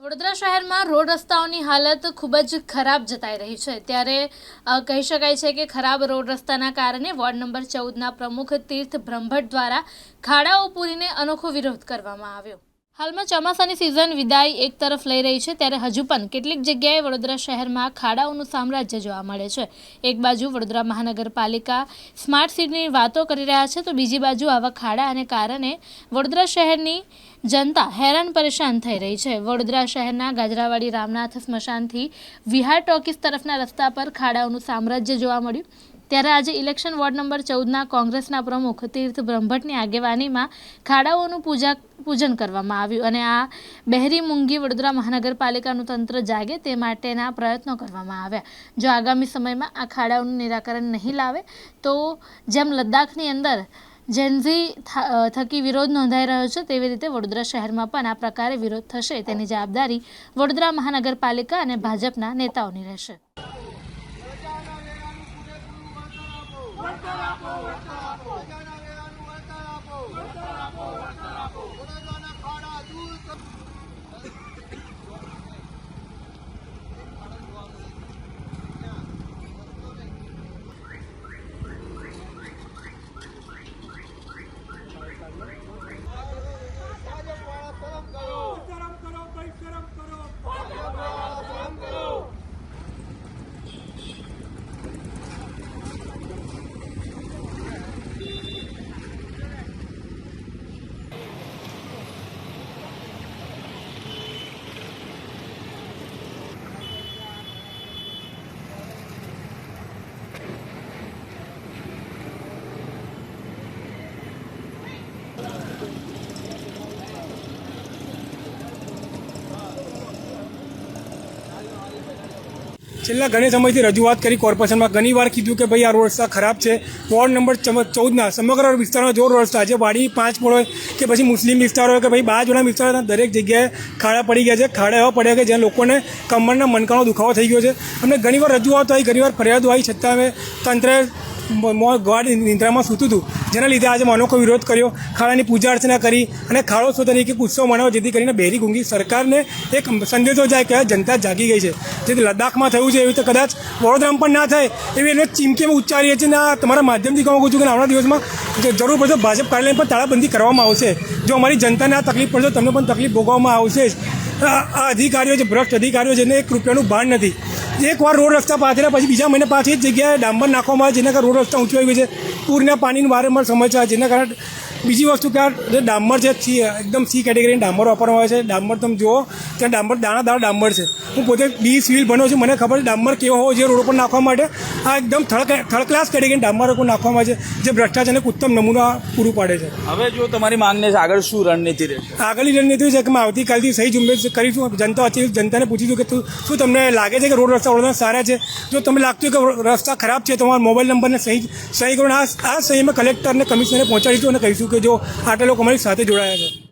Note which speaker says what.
Speaker 1: વડોદરા શહેરમાં રોડ રસ્તાઓની હાલત ખૂબ જ ખરાબ જતાઈ રહી છે. ત્યારે કહી શકાય છે કે ખરાબ રોડ રસ્તાના કારણે વોર્ડ નંબર ચૌદના પ્રમુખ તીર્થ બ્રહ્મભટ્ટ દ્વારા ખાડાઓ પૂરીને અનોખો વિરોધ કરવામાં આવ્યો. હાલમાં ચોમાસાની સિઝન વિદાય એક તરફ લઈ રહી છે, ત્યારે હજુ પણ કેટલીક જગ્યાએ વડોદરા શહેરમાં ખાડાઓનું સામ્રાજ્ય જોવા મળે છે. એક બાજુ વડોદરા મહાનગરપાલિકા સ્માર્ટ સિટીની વાતો કરી રહ્યા છે, તો બીજી બાજુ આવા ખાડાને કારણે વડોદરા શહેરની જનતા હેરાન પરેશાન થઈ રહી છે. વડોદરા શહેરના ગાજરાવાડી રામનાથ સ્મશાનથી વિહાર ટોકીસ તરફના રસ્તા પર ખાડાઓનું સામ્રાજ્ય જોવા મળ્યું. ત્યારે આજે ઇલેક્શન વોર્ડ નંબર ચૌદના કોંગ્રેસના પ્રમુખ તીર્થ બ્રહ્મભટ્ટની આગેવાનીમાં ખાડાઓનું પૂજા પૂજન કરવામાં આવ્યું અને આ બહેરી મૂંગી વડોદરા મહાનગરપાલિકાનું તંત્ર જાગે તે માટેના પ્રયત્નો કરવામાં આવ્યા. જો આગામી સમયમાં આ ખાડાઓનું નિરાકરણ નહીં લાવે, તો જેમ લદ્દાખની અંદર જેન્ઝી થકી વિરોધ નોંધાઈ રહ્યો છે, તેવી રીતે વડોદરા શહેરમાં પણ આ પ્રકારે વિરોધ થશે. તેની જવાબદારી વડોદરા મહાનગરપાલિકા અને ભાજપના નેતાઓની રહેશે.
Speaker 2: Oh,
Speaker 3: છેલ્લા ઘણી સમયથી રજૂઆત કરી કોર્પોરેશનમાં ઘણી વાર કીધું કે ભાઈ આ રોડ રસ્તા ખરાબ છે. વોર્ડ નંબર ચૌદના સમગ્ર વિસ્તારમાં જો રોડ રસ્તા છે. વાડી પાંચ પોળ હોય કે પછી મુસ્લિમ વિસ્તાર હોય કે ભાઈ બાજુના વિસ્તાર હોય, દરેક જગ્યાએ ખાડા પડી ગયા છે. ખાડા એવા પડ્યા કે જ્યાં લોકોને કમરના મનકાનો દુખાવો થઈ ગયો છે. અમને ઘણીવાર રજૂઆત આવી, ઘણીવાર ફરિયાદો આવી. છતાં અમે તંત્રે મો- ગાઢ નિંદ્રામાં સૂતું હતું જેના લીધે આજે અનોખો વિરોધ કર્યો. ખાડાની પૂજા અર્ચના કરી અને ખાડો શો તરીકે ઉત્સવ મનાવ્યો, જેથી કરીને બેરી ગુંગી સરકારને એક સંદેશો જાય કે જનતા જાગી ગઈ છે. જેથી લદ્દાખમાં થયું છે એવી રીતે કદાચ વડોદરામાં પણ ના થાય એવી એને ચીમકીમાં ઉચ્ચારીએ છીએ અને આ તમારા માધ્યમથી કહું છું કે આવનારા દિવસમાં જરૂર પડશે ભાજપ કાર્યાલય પર તાળાબંધી કરવામાં આવશે. જો અમારી જનતાને આ તકલીફ પડશે તમને પણ તકલીફ ભોગવવામાં આવશે જ. આ અધિકારીઓ છે, ભ્રષ્ટ અધિકારીઓ જેને એક રૂપિયાનું ભાન નથી. એકવાર રોડ રસ્તા પાથર્યા પછી બીજા મહિને પાછી જ જગ્યાએ ડાંબર નાખવામાં આવે જેના કારણે રોડ રસ્તા ઊંચો આવી છે. પૂરના પાણીની વારંવાર સમસ્યા જેના કારણે બીજી વસ્તુ કે જે ડાંબર છે સી એકદમ સી કેટેગરીની ડાંબર વાપરવામાં આવે છે. ડાંબર તમે જુઓ ત્યાં ડાંબર દાણા દાણા ડાંબર છે. હું પોતે બી સિવિલ ભણ્યો છું. મને ખબર છે ડાંબર કેવો હોવો જોઈએ રોડ ઉપર નાખવા માટે. આ એકદમ થર્ડ થર્ડ ક્લાસ કેટેગરીની ડાંબર ઉપર નાખવામાં આવે છે જે ભ્રષ્ટાચારને ઉત્તમ નમૂના પૂરું પાડે છે.
Speaker 4: હવે જો તમારી માંગને છે આગળ શું રણનીતિ રહેશે?
Speaker 3: આગળની રણનીતિ છે કે અમે આવતીકાલથી સહી ઝુંબેશ કરીશું. જનતા વચ્ચે જનતાને પૂછીશું કે તું શું તમને લાગે છે કે રોડ રસ્તા વડોદરા સારા છે. જો તમને લાગતું કે રસ્તા ખરાબ છે તમારા મોબાઈલ નંબરને સહી સહી કરો આ સહી અમે કલેક્ટરને કમિશનરને પહોંચાડીશું અને કહીશું કે જો આટલા લોકો અમારી સાથે જોડાયા છે.